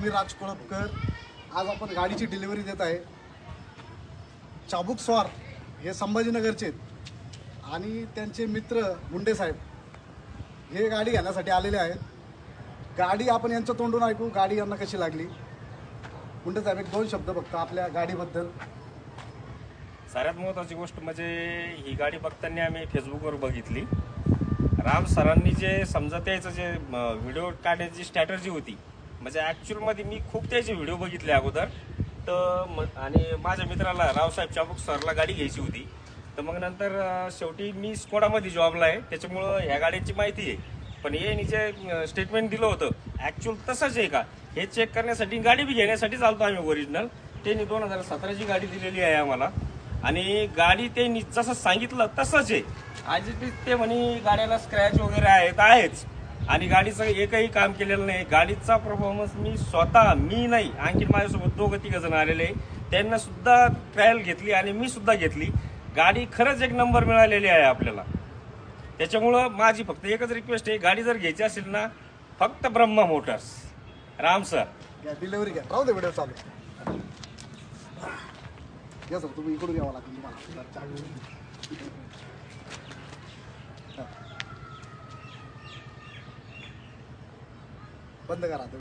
मी राज कोळपकर. आज आपण गाडीची डिलिव्हरी देत आहे. चाबूक स्वार हे संभाजीनगरचे आहेत. आणि त्यांचे मित्र मुंडे साहेब हे गाडी घेण्यासाठी आलेले आहेत. गाडी आपण यांच्या तोंडून ऐकू गाडी यांना कशी लागली? मुंडे साहेब एक दोन शब्द बघता आपल्या गाडीबद्दल. सगळ्यात महत्त्वाची गोष्ट म्हणजे ही गाडी बघताना आम्ही फेसबुकवर बघितली. राम सरांनी जे समजा यायचं जे व्हिडिओ काढण्याची स्ट्रॅटर्जी होती म्हणजे ॲक्च्युअलमध्ये मी खूप त्याचे व्हिडिओ बघितले अगोदर. तर म आणि माझ्या मित्राला रावसाहेब चाबूक सरला गाडी घ्यायची होती. तर मग नंतर शेवटी मी स्कोडामध्ये जॉबला आहे. त्याच्यामुळं ह्या गाड्यांची माहिती आहे. पण हे जे स्टेटमेंट दिलं होतं. ॲक्च्युअल तसंच आहे का? हे चेक करण्यासाठी गाडी बी घेण्यासाठी चालतो आम्ही ओरिजिनल त्यांनी दोन हजार सतराची गाडी दिलेली आहे आम्हाला. आणि गाडी त्यांनी जसं सांगितलं तसंच आहे. आज ते म्हणे गाड्याला स्क्रॅच वगैरे आहेत आहेच. आणि गाडीचं एकही काम केलेलं नाही. गाडीचा परफॉर्मन्स मी स्वतः मी नाही आणखी माझ्यासोबत दोघं तिघ जण आलेले. त्यांना सुद्धा ट्रायल घेतली आणि मी सुद्धा घेतली. गाडी खरंच एक नंबर मिळालेली आहे आपल्याला. त्याच्यामुळं माझी फक्त एकच रिक्वेस्ट आहे गाडी जर घ्यायची असेल ना फक्त Brahma Motors. Ram sir. Delivery घ्या. राहू दे व्हिडिओ चालू. या सर तुम्ही इकडून घ्यावा लागेल तुम्हाला. बंद करा आता.